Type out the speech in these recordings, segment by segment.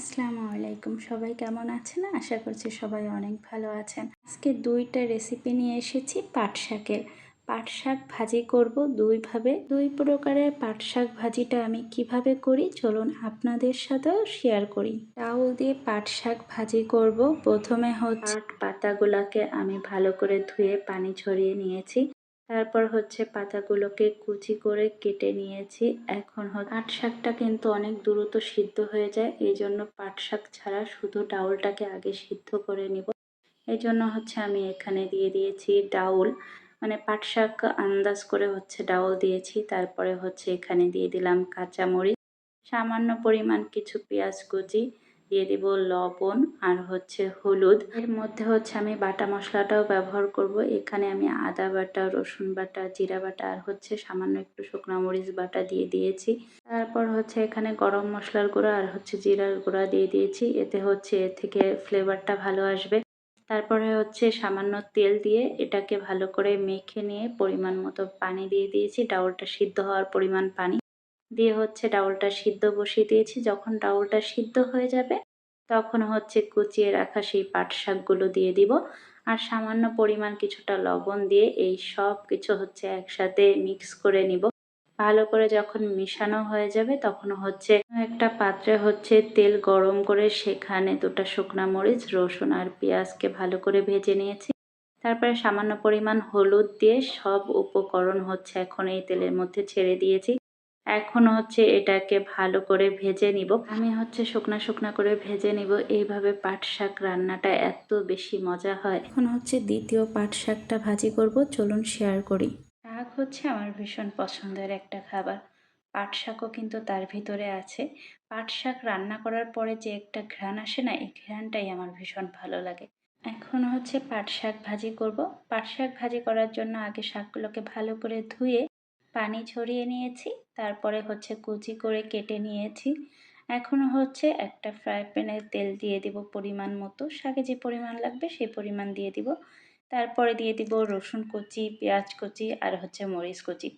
আসসালামু আলাইকুম। সবাই কেমন আছেন? আশা করছি সবাই অনেক ভালো আছেন। আজকে দুইটা রেসিপি নিয়ে এসেছি পাট শাকের। পাট শাক ভাজি করব দুইভাবে দুই প্রকারের পাট শাক ভাজিটা আমি কীভাবে করি চলুন আপনাদের সাথেও শেয়ার করি। চাউল দিয়ে পাট শাক ভাজি করব। প্রথমে হচ্ছে পাট পাতাগুলাকে আমি ভালো করে ধুয়ে পানি ছড়িয়ে নিয়েছি। তারপর হচ্ছে পাতাগুলোকে কুচি করে কেটে নিয়েছি। এখন পাট শাকটা কিন্তু অনেক দ্রুত সিদ্ধ হয়ে যায় এই জন্য পাট শাক ছাড়া শুধু ডাউলটাকে আগে সিদ্ধ করে নিব। এই জন্য হচ্ছে আমি এখানে দিয়ে দিয়েছি ডাউল। মানে পাট শাক আন্দাজ করে হচ্ছে ডাউল দিয়েছি, তারপরে হচ্ছে এখানে দিয়ে দিলাম কাঁচামরিচ, সামান্য পরিমাণ কিছু পেঁয়াজ কুচি দিয়ে দিব লবণ আর হচ্ছে হলুদ। এর মধ্যে হচ্ছে আমি বাটা মশলাটাও ব্যবহার করব। এখানে আমি আদা বাটা, রসুন বাটা, জিরা বাটা আর হচ্ছে সামান্য একটু শুকনো মরিচ বাটা দিয়ে দিয়েছি। তারপর হচ্ছে এখানে গরম মশলার গুঁড়া আর হচ্ছে জিরার গুঁড়া দিয়ে দিয়েছি। এতে হচ্ছে এ থেকে ফ্লেভারটা ভালো আসবে। তারপরে হচ্ছে সামান্য তেল দিয়ে এটাকে ভালো করে মেখে নিয়ে পরিমাণ মতো পানি দিয়ে দিয়েছি। ডাউলটা সিদ্ধ হওয়ার পরিমাণ পানি। দিয়ে হচ্ছে ডাউলটা সিদ্ধ বসিয়ে দিয়েছি। যখন ডাউলটা সিদ্ধ হয়ে যাবে, তখন হচ্ছে কুচিয়ে রাখা সেই পাট শাকগুলো দিয়ে দিব। আর সামান্য পরিমাণ কিছুটা লবণ দিয়ে এই সব কিছু হচ্ছে একসাথে মিক্স করে নিব। ভালো করে যখন মিশানো হয়ে যাবে, তখন হচ্ছে একটা পাত্রে হচ্ছে তেল গরম করে সেখানে দুটো শুকনা মরিচ, রসুন আর পেঁয়াজকে ভালো করে ভেজে নিয়েছি। তারপরে সামান্য পরিমাণ হলুদ দিয়ে সব উপকরণ হচ্ছে এখন এই তেলের মধ্যে ছেড়ে দিয়েছি। এখন হচ্ছে এটাকে ভালো করে ভেজে নিব। আমি হচ্ছে শুকনা শুকনা করে ভেজে নিব। এইভাবে পাট শাক রান্নাটা এত বেশি মজা হয়। এখন হচ্ছে দ্বিতীয় পাট শাকটা ভাজি করব। চলুন শেয়ার করি। শাক হচ্ছে আমার ভীষণ পছন্দের একটা খাবার। পাট শাকও কিন্তু তার ভিতরে আছে। পাট শাক রান্না করার পরে যে একটা ঘ্রাণ আসে না, এই ঘ্রাণটাই আমার ভীষণ ভালো লাগে। এখন হচ্ছে পাট শাক ভাজি করব। পাট শাক ভাজি করার জন্য আগে শাকগুলোকে ভালো করে ধুয়ে পানি ছড়িয়ে নিয়েছি, তারপরে হচ্ছে কুচি করে কেটে নিয়েছি। এখন হচ্ছে একটা ফ্রাই প্যানে তেল দিয়ে দিব পরিমাণ মতো। শাকে যে পরিমাণ লাগবে সেই পরিমাণ দিয়ে দিব। তারপরে দিয়ে দিব রসুন কুচি, পেঁয়াজ কুচি আর হচ্ছে মরিচ কুচি।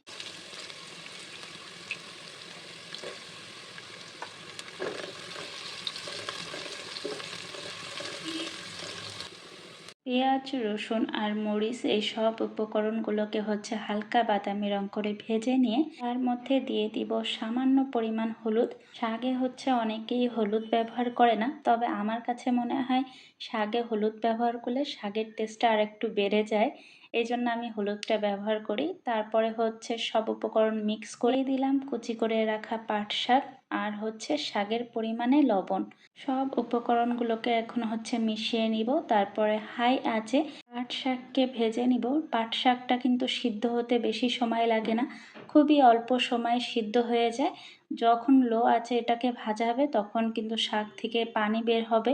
পেঁয়াজ, রসুন আর মরিচ এই সব উপকরণগুলোকে হচ্ছে হালকা বাদামি রং করে ভেজে নিয়ে তার মধ্যে দিয়ে দিব সামান্য পরিমাণ হলুদ। শাগে হচ্ছে অনেকেই হলুদ ব্যবহার করে না, তবে আমার কাছে মনে হয় শাগে হলুদ ব্যবহার করলে শাগের টেস্টটা আর একটু বেড়ে যায়। এই জন্য আমি হলুদটা ব্যবহার করি। তারপরে হচ্ছে সব উপকরণ মিক্স করে দিলাম কুচি করে রাখা পাট শাক আর হচ্ছে শাকের পরিমাণে লবণ। সব উপকরণগুলোকে এখন হচ্ছে মিশিয়ে নিব। তারপরে হাই আছে। পাট শাককে ভেজে নিব। পাট শাকটা কিন্তু সিদ্ধ হতে বেশি সময় লাগে না। খুবই অল্প সময় সিদ্ধ হয়ে যায়। যখন লো আছে এটাকে ভাজা হবে, তখন কিন্তু শাক থেকে পানি বের হবে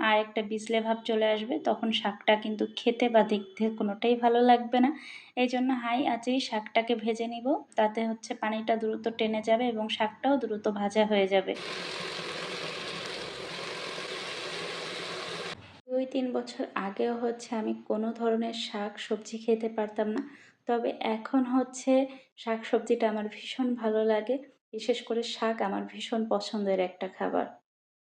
আর একটা বিজলে ভাব চলে আসবে। তখন শাকটা কিন্তু খেতে বা দেখতে কোনোটাই ভালো লাগবে না। এই জন্য হাই আছেই শাকটাকে ভেজে নিব। তাতে হচ্ছে পানিটা দ্রুত টেনে যাবে এবং শাকটাও দ্রুত ভাজা হয়ে যাবে। তিন বছর আগেও হচ্ছে আমি কোনো ধরনের শাক সবজি খেতে পারতাম না। তবে এখন হচ্ছে শাক সবজিটা আমার ভীষণ ভালো লাগে। বিশেষ করে শাক আমার ভীষণ পছন্দের একটা খাবার।